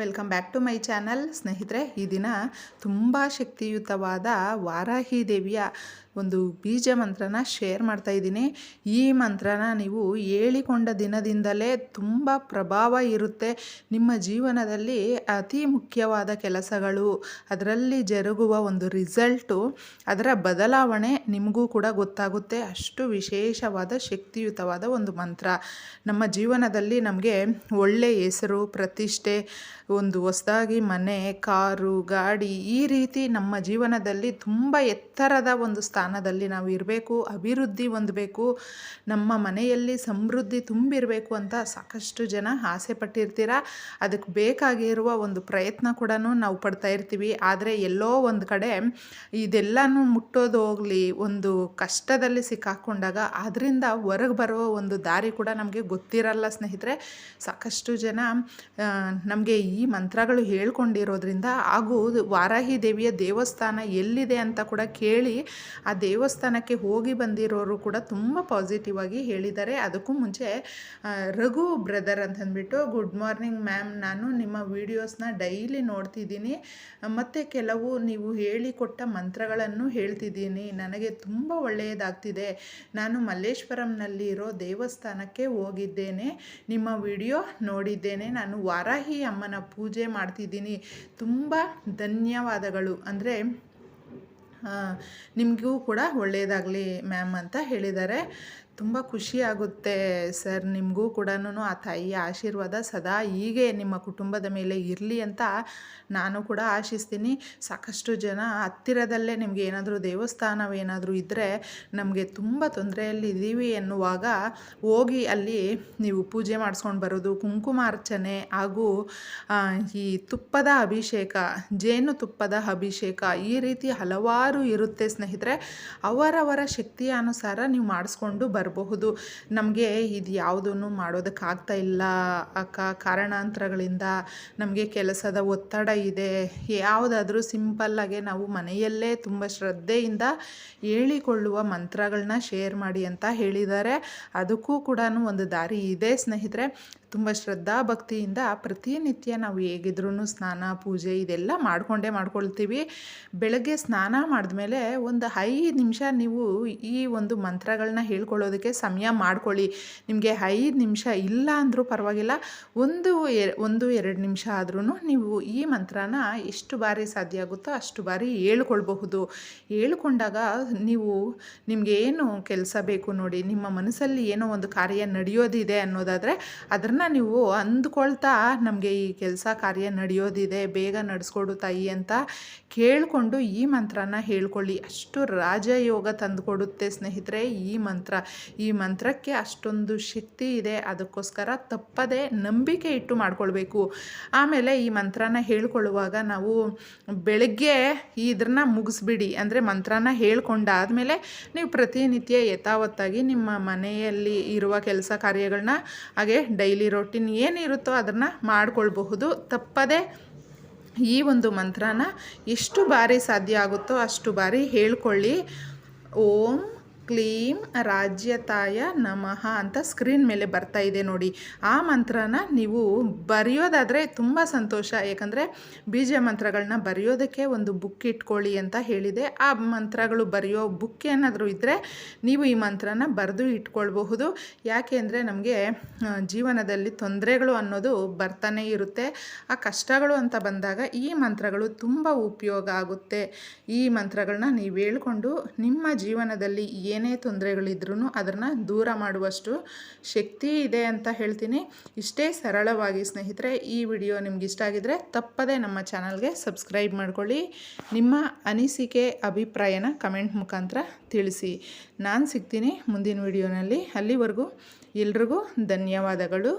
Welcome back to my channel. ಸ್ನೇಹಿತರೆ ಈ ದಿನ ತುಂಬ ಶಕ್ತಿಯುತವಾದ ವಾರಾಹಿ ದೇವಿಯ ಒಂದು ಬೀಜ ಮಂತ್ರನ ಶೇರ್ ಮಾಡ್ತಾ ಇದ್ದೀನಿ. ಈ ಮಂತ್ರನ ನೀವು ಹೇಳಿಕೊಂಡ ದಿನದಿಂದಲೇ ತುಂಬ ಪ್ರಭಾವ ಇರುತ್ತೆ. ನಿಮ್ಮ ಜೀವನದಲ್ಲಿ ಅತಿ ಮುಖ್ಯವಾದ ಕೆಲಸಗಳು, ಅದರಲ್ಲಿ ಜರುಗುವ ಒಂದು ರಿಸಲ್ಟು ಅದರ ಬದಲಾವಣೆ ನಿಮಗೂ ಕೂಡ ಗೊತ್ತಾಗುತ್ತೆ. ಅಷ್ಟು ವಿಶೇಷವಾದ ಶಕ್ತಿಯುತವಾದ ಒಂದು ಮಂತ್ರ. ನಮ್ಮ ಜೀವನದಲ್ಲಿ ನಮಗೆ ಒಳ್ಳೆಯ ಹೆಸರು, ಪ್ರತಿಷ್ಠೆ, ಒಂದು ಹೊಸದಾಗಿ ಮನೆ, ಕಾರು, ಗಾಡಿ ಈ ರೀತಿ ನಮ್ಮ ಜೀವನದಲ್ಲಿ ತುಂಬ ಎತ್ತರದ ಒಂದು ಸ್ಥಾನದಲ್ಲಿ ನಾವು ಇರಬೇಕು, ಅಭಿವೃದ್ಧಿ ಹೊಂದಬೇಕು, ನಮ್ಮ ಮನೆಯಲ್ಲಿ ಸಮೃದ್ಧಿ ತುಂಬಿರಬೇಕು ಅಂತ ಸಾಕಷ್ಟು ಜನ ಆಸೆ ಪಟ್ಟಿರ್ತೀರ? ಅದಕ್ಕೆ ಬೇಕಾಗಿರುವ ಒಂದು ಪ್ರಯತ್ನ ಕೂಡ ನಾವು ಪಡ್ತಾ ಇರ್ತೀವಿ. ಆದರೆ ಎಲ್ಲೋ ಒಂದು ಕಡೆ ಇದೆಲ್ಲನೂ ಮುಟ್ಟೋದು ಹೋಗಲಿ, ಒಂದು ಕಷ್ಟದಲ್ಲಿ ಸಿಕ್ಕಾಕೊಂಡಾಗ ಅದರಿಂದ ಹೊರಗೆ ಬರುವ ಒಂದು ದಾರಿ ಕೂಡ ನಮಗೆ ಗೊತ್ತಿರಲ್ಲ ಸ್ನೇಹಿತರೆ. ಸಾಕಷ್ಟು ಜನ ನಮಗೆ ಈ ಮಂತ್ರಗಳು ಹೇಳ್ಕೊಂಡಿರೋದ್ರಿಂದ ಹಾಗೂ ವಾರಾಹಿ ದೇವಿಯ ದೇವಸ್ಥಾನ ಎಲ್ಲಿದೆ ಅಂತ ಕೂಡ ಕೇಳಿ ಆ ದೇವಸ್ಥಾನಕ್ಕೆ ಹೋಗಿ ಬಂದಿರೋರು ಕೂಡ ತುಂಬ ಪಾಸಿಟಿವ್ ಆಗಿ ಹೇಳಿದ್ದಾರೆ. ಅದಕ್ಕೂ ಮುಂಚೆ ರಘು ಬ್ರದರ್ ಅಂತಂದ್ಬಿಟ್ಟು ಗುಡ್ ಮಾರ್ನಿಂಗ್ ಮ್ಯಾಮ್ ನಾನು ನಿಮ್ಮ ವೀಡಿಯೋಸ್ನ ಡೈಲಿ ನೋಡ್ತಿದ್ದೀನಿ. ಮತ್ತು ಕೆಲವು ನೀವು ಹೇಳಿಕೊಟ್ಟ ಮಂತ್ರಗಳನ್ನು ಹೇಳ್ತಿದ್ದೀನಿ. ನನಗೆ ತುಂಬ ಒಳ್ಳೆಯದಾಗ್ತಿದೆ. ನಾನು ಮಲ್ಲೇಶ್ವರಂನಲ್ಲಿರೋ ದೇವಸ್ಥಾನಕ್ಕೆ ಹೋಗಿದ್ದೇನೆ. ನಿಮ್ಮ ವಿಡಿಯೋ ನೋಡಿದ್ದೇನೆ. ನಾನು ವಾರಾಹಿ ಅಮ್ಮನ ಪೂಜೆ ಮಾಡ್ತಿದ್ದೀನಿ. ತುಂಬ ಧನ್ಯವಾದಗಳು. ಅಂದರೆ ನಿಮಗೂ ಕೂಡ ಒಳ್ಳೆಯದಾಗಲಿ ಮ್ಯಾಮ್ ಅಂತ ಹೇಳಿದ್ದಾರೆ. ತುಂಬ ಖುಷಿಯಾಗುತ್ತೆ ಸರ್. ನಿಮಗೂ ಕೂಡ ಆ ತಾಯಿಯ ಆಶೀರ್ವಾದ ಸದಾ ಹೀಗೆ ನಿಮ್ಮ ಕುಟುಂಬದ ಮೇಲೆ ಇರಲಿ ಅಂತ ನಾನು ಕೂಡ ಆಶಿಸ್ತೀನಿ. ಸಾಕಷ್ಟು ಜನ ಹತ್ತಿರದಲ್ಲೇ ನಿಮಗೆ ಏನಾದರೂ ದೇವಸ್ಥಾನವೇನಾದರೂ ಇದ್ದರೆ ನಮಗೆ ತುಂಬ ತೊಂದರೆಯಲ್ಲಿ ಇದ್ದೀವಿ ಎನ್ನುವಾಗ ಹೋಗಿ ಅಲ್ಲಿ ನೀವು ಪೂಜೆ ಮಾಡಿಸ್ಕೊಂಡು ಬರೋದು ಕುಂಕುಮಾರ್ಚನೆ ಹಾಗೂ ಈ ತುಪ್ಪದ ಅಭಿಷೇಕ, ಜೇನು ತುಪ್ಪದ ಅಭಿಷೇಕ ಈ ರೀತಿ ಹಲವಾರು ಇರುತ್ತೆ ಸ್ನೇಹಿತರೆ. ಅವರವರ ಶಕ್ತಿಯ ಅನುಸಾರ ನೀವು ಮಾಡಿಸ್ಕೊಂಡು ಬರ್ ಬರಬಹುದು ನಮಗೆ ಇದು ಯಾವುದನ್ನು ಮಾಡೋದಕ್ಕಾಗ್ತಾ ಇಲ್ಲ. ಅಕ್ಕ ಕಾರಣಾಂತರಗಳಿಂದ ನಮಗೆ ಕೆಲಸದ ಒತ್ತಡ ಇದೆ. ಯಾವುದಾದ್ರೂ ಸಿಂಪಲ್ಲಾಗೆ ನಾವು ಮನೆಯಲ್ಲೇ ತುಂಬ ಶ್ರದ್ಧೆಯಿಂದ ಹೇಳಿಕೊಳ್ಳುವ ಮಂತ್ರಗಳನ್ನ ಶೇರ್ ಮಾಡಿ ಅಂತ ಹೇಳಿದ್ದಾರೆ. ಅದಕ್ಕೂ ಕೂಡ ಒಂದು ದಾರಿ ಇದೆ ಸ್ನೇಹಿತರೆ. ತುಂಬ ಶ್ರದ್ಧಾ ಭಕ್ತಿಯಿಂದ ಪ್ರತಿನಿತ್ಯ ನಾವು ಹೇಗಿದ್ರೂ ಸ್ನಾನ, ಪೂಜೆ ಇದೆಲ್ಲ ಮಾಡಿಕೊಂಡೇ ಮಾಡ್ಕೊಳ್ತೀವಿ. ಬೆಳಗ್ಗೆ ಸ್ನಾನ ಮಾಡಿದ್ಮೇಲೆ ಒಂದು ಐದು ನಿಮಿಷ ನೀವು ಈ ಒಂದು ಮಂತ್ರಗಳನ್ನ ಹೇಳ್ಕೊಳ್ಳೋದಕ್ಕೆ ಸಮಯ ಮಾಡ್ಕೊಳ್ಳಿ. ನಿಮಗೆ ಐದು ನಿಮಿಷ ಇಲ್ಲ ಅಂದರೂ ಪರವಾಗಿಲ್ಲ, ಒಂದು ಒಂದು ಎರಡು ನಿಮಿಷ ಆದ್ರೂ ನೀವು ಈ ಮಂತ್ರನ ಎಷ್ಟು ಬಾರಿ ಸಾಧ್ಯ ಆಗುತ್ತೋ ಅಷ್ಟು ಬಾರಿ ಹೇಳ್ಕೊಳ್ಬಹುದು. ಹೇಳ್ಕೊಂಡಾಗ ನೀವು ನಿಮಗೆ ಏನು ಕೆಲಸ ಬೇಕು ನೋಡಿ, ನಿಮ್ಮ ಮನಸ್ಸಲ್ಲಿ ಏನೋ ಒಂದು ಕಾರ್ಯ ನಡೆಯೋದಿದೆ ಅನ್ನೋದಾದರೆ ಅದನ್ನು ನೀವು ಅಂದ್ಕೊಳ್ತಾ ನಮಗೆ ಈ ಕೆಲಸ ಕಾರ್ಯ ನಡೆಯೋದಿದೆ, ಬೇಗ ನಡೆಸ್ಕೊಡು ತಾಯಿ ಅಂತ ಕೇಳಿಕೊಂಡು ಈ ಮಂತ್ರನ ಹೇಳ್ಕೊಳ್ಳಿ. ಅಷ್ಟು ರಾಜಯೋಗ ತಂದುಕೊಡುತ್ತೆ ಸ್ನೇಹಿತರೆ ಈ ಮಂತ್ರ. ಈ ಮಂತ್ರಕ್ಕೆ ಅಷ್ಟೊಂದು ಶಕ್ತಿ ಇದೆ, ಅದಕ್ಕೋಸ್ಕರ ತಪ್ಪದೆ ನಂಬಿಕೆ ಇಟ್ಟು ಮಾಡ್ಕೊಳ್ಬೇಕು. ಆಮೇಲೆ ಈ ಮಂತ್ರನ ಹೇಳ್ಕೊಳ್ಳುವಾಗ ನಾವು ಬೆಳಗ್ಗೆ ಇದನ್ನ ಮುಗಿಸ್ಬಿಡಿ. ಅಂದರೆ ಮಂತ್ರನ ಹೇಳ್ಕೊಂಡಾದಮೇಲೆ ನೀವು ಪ್ರತಿನಿತ್ಯ ಯಥಾವತ್ತಾಗಿ ನಿಮ್ಮ ಮನೆಯಲ್ಲಿ ಇರುವ ಕೆಲಸ ಕಾರ್ಯಗಳನ್ನ ಹಾಗೆ ಡೈಲಿ ರೊಟೀನ್ ಏನಿರುತ್ತೋ ಅದನ್ನು ಮಾಡಿಕೊಳ್ಬಹುದು. ತಪ್ಪದೆ ಈ ಒಂದು ಮಂತ್ರನ ಎಷ್ಟು ಬಾರಿ ಸಾಧ್ಯ ಆಗುತ್ತೋ ಅಷ್ಟು ಬಾರಿ ಹೇಳ್ಕೊಳ್ಳಿ. ಓಂ ಕ್ಲೀಂ ರಾಜ್ಯತಾಯ ನಮಃ ಅಂತ ಸ್ಕ್ರೀನ್ ಮೇಲೆ ಬರ್ತಾ ಇದೆ ನೋಡಿ. ಆ ಮಂತ್ರನ ನೀವು ಬರೆಯೋದಾದರೆ ತುಂಬ ಸಂತೋಷ. ಯಾಕಂದರೆ ಬೀಜ ಮಂತ್ರಗಳನ್ನ ಬರೆಯೋದಕ್ಕೆ ಒಂದು ಬುಕ್ ಇಟ್ಕೊಳ್ಳಿ ಅಂತ ಹೇಳಿದೆ. ಆ ಮಂತ್ರಗಳು ಬರೆಯೋ ಬುಕ್ ಏನಾದರೂ ಇದ್ದರೆ ನೀವು ಈ ಮಂತ್ರನ ಬರೆದು ಇಟ್ಕೊಳ್ಬಹುದು. ಯಾಕೆ ಅಂದರೆ ನಮಗೆ ಜೀವನದಲ್ಲಿ ತೊಂದರೆಗಳು ಅನ್ನೋದು ಬರ್ತಾನೆ ಇರುತ್ತೆ. ಆ ಕಷ್ಟಗಳು ಅಂತ ಬಂದಾಗ ಈ ಮಂತ್ರಗಳು ತುಂಬ ಉಪಯೋಗ ಆಗುತ್ತೆ. ಈ ಮಂತ್ರಗಳನ್ನ ನೀವು ಹೇಳ್ಕೊಂಡು ನಿಮ್ಮ ಜೀವನದಲ್ಲಿ ಏನು ಏನೇ ತೊಂದರೆಗಳಿದ್ರೂ ಅದನ್ನು ದೂರ ಮಾಡುವಷ್ಟು ಶಕ್ತಿ ಇದೆ ಅಂತ ಹೇಳ್ತೀನಿ. ಇಷ್ಟೇ ಸರಳವಾಗಿ ಸ್ನೇಹಿತರೆ, ಈ ವಿಡಿಯೋ ನಿಮ್ಗೆ ಇಷ್ಟ ಆಗಿದ್ರೆ ತಪ್ಪದೆ ನಮ್ಮ ಚಾನಲ್ಗೆ ಸಬ್ಸ್ಕ್ರೈಬ್ ಮಾಡ್ಕೊಳ್ಳಿ. ನಿಮ್ಮ ಅನಿಸಿಕೆ, ಅಭಿಪ್ರಾಯನ ಕಮೆಂಟ್ ಮುಖಾಂತರ ತಿಳಿಸಿ. ನಾನು ಸಿಗ್ತೀನಿ ಮುಂದಿನ ವಿಡಿಯೋನಲ್ಲಿ. ಅಲ್ಲಿವರೆಗೂ ಎಲ್ರಿಗೂ ಧನ್ಯವಾದಗಳು.